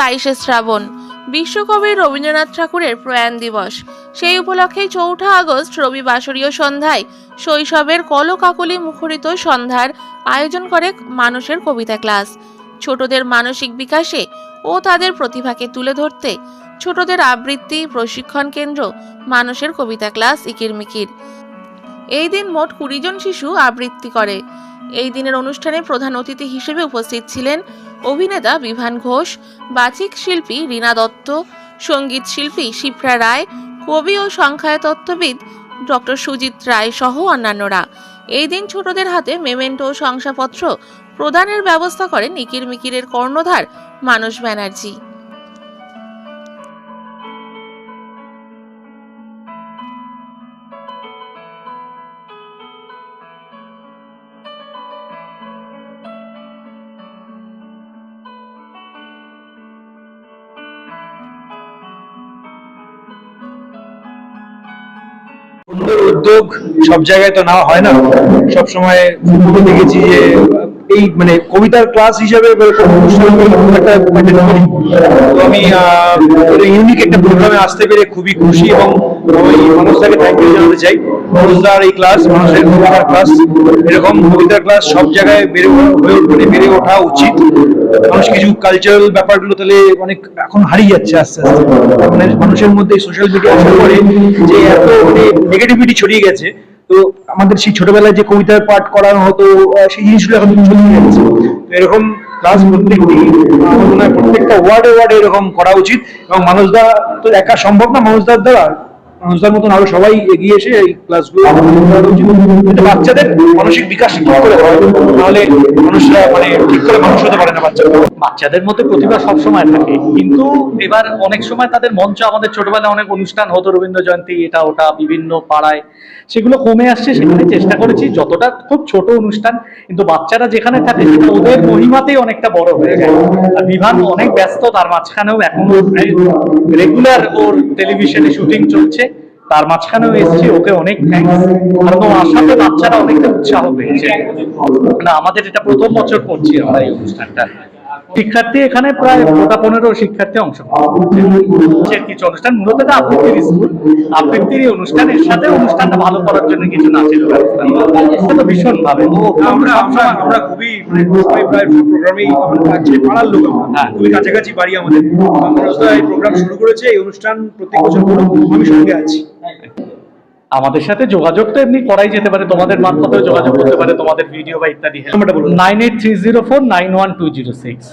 বাইশে শ্রাবণ। বিশ্বকবি রবীন্দ্রনাথ ঠাকুরের প্রয়াণ দিবস। সেই উপলক্ষে চৌঠা আগস্ট রবি বাসরীয় সন্ধ্যায় শৈশবের কলকাকলি মুখরিত সন্ধ্যার আয়োজন করে মানুষের কবিতা ক্লাস। ছোটদের মানসিক বিকাশে ও তাদের প্রতিভাকে তুলে ধরতে ছোটদের আবৃত্তি, প্রশিক্ষণ কেন্দ্র, মানুষের কবিতা ক্লাস ইকিরমিকির। এই দিন মোট কুড়ি জন শিশু আবৃত্তি করে। এই দিনের অনুষ্ঠানে প্রধান অতিথি হিসেবে উপস্থিত ছিলেন অভিনেতা বিভান ঘোষ, বাচিক শিল্পী রীনা দত্ত, সংগীত শিল্পী শিপ্রা রায়, কবি ও সংখ্যায়তত্ত্ববিদ ডক্টর সুজিত রায় সহ অন্যান্যরা। এই দিন ছোটদের হাতে মেমেন্টো ও শংসাপত্র প্রদানের ব্যবস্থা করেন নিকির মিকিরের কর্ণধার মানস ব্যানার্জি। সুন্দর উদ্যোগ সব জায়গায় তো নেওয়া হয় না। সব সময় দেখেছি যে এই মানে কবিতার ক্লাস হিসেবে অনুষ্ঠান আমি ইউনিক একটা প্রোগ্রামে আসতে পেরে খুবই খুশি এবং মানুষটাকে থ্যাংক ইউ জানাতে চাই। মানুষদার এই ক্লাস মানুষের কবিতার ক্লাস এরকম কবিতার ক্লাস সব জায়গায় বেড়ে হয়ে মানে বেড়ে ওঠা উচিত। মানুষ কিছু কালচারাল ব্যাপারগুলো তাহলে অনেক এখন হারিয়ে যাচ্ছে আস্তে আস্তে। মানে মানুষের মধ্যে সোশ্যাল মিডিয়া আসার পরে যে এত মানে নেগেটিভিটি ছড়িয়ে গেছে। তো আমাদের সেই ছোটবেলায় যে কবিতার পাঠ করানো হতো সেই জিনিসগুলো এখন চলে যাচ্ছে তো এরকম ক্লাস প্রত্যেকটি প্রত্যেকটা ওয়ার্ডে ওয়ার্ডে এরকম করা উচিত এবং মানুষদা তো একা সম্ভব না, মানুষদার দ্বারা। মানুষদার মতন আরও সবাই এগিয়ে এসে এই ক্লাসগুলো বাচ্চাদের মানসিক বিকাশ ঠিক করে হয়। মানুষরা মানে ঠিক করে মানুষ হতে পারে না বাচ্চারা। বাচ্চাদের মধ্যে প্রতিভা সবসময় থাকে। কিন্তু এবার অনেক সময় তাদের মঞ্চ আমাদের ছোটবেলায় অনেক অনুষ্ঠান হতো, রবীন্দ্র জয়ন্তী, এটা ওটা, বিভিন্ন পাড়ায়। সেগুলো কমে আসছে, সেখানে চেষ্টা করেছি, যতটা খুব ছোট অনুষ্ঠান, কিন্তু বাচ্চারা যেখানে থাকে ওদের মহিমাতেই অনেকটা বড় হয়ে যায়। আর বিভাগ অনেক ব্যস্ত, তার মাঝখানেও এখনও রেগুলার ওর টেলিভিশনে শুটিং চলছে, তার মাঝখানেও এসেছি, ওকে অনেক কারণ ও আসাতে বাচ্চারা অনেকটা উৎসাহ পেয়েছে। না, আমাদের এটা প্রথম বছর করছি আমরা এই অনুষ্ঠানটা। শিক্ষার্থী এখানে প্রায় গোটা পনেরো শিক্ষার্থী অংশগ্রহণ কিছু অনুষ্ঠান মূলত আবৃত্তির স্কুল। আবৃত্তির এই অনুষ্ঠানের সাথে অনুষ্ঠানটা ভালো করার জন্য কিছু নাচের ব্যবস্থা। তো ভীষণ ভাবে। আমরা আমরা আমরা খুবই প্রায় প্রোগ্রামেই পাড়ার লোক হ্যাঁ। খুবই কাছাকাছি বাড়ি আমাদের। এই প্রোগ্রাম শুরু করেছে এই অনুষ্ঠান প্রত্যেক বছর আমি সঙ্গে আছি। আমাদের সাথে যোগাযোগ তো এমনি করাই যেতে পারে তোমাদের মারফতেও যোগাযোগ করতে পারে তোমাদের ভিডিও বা ইত্যাদি। Nine eight three zero four nine one two zero six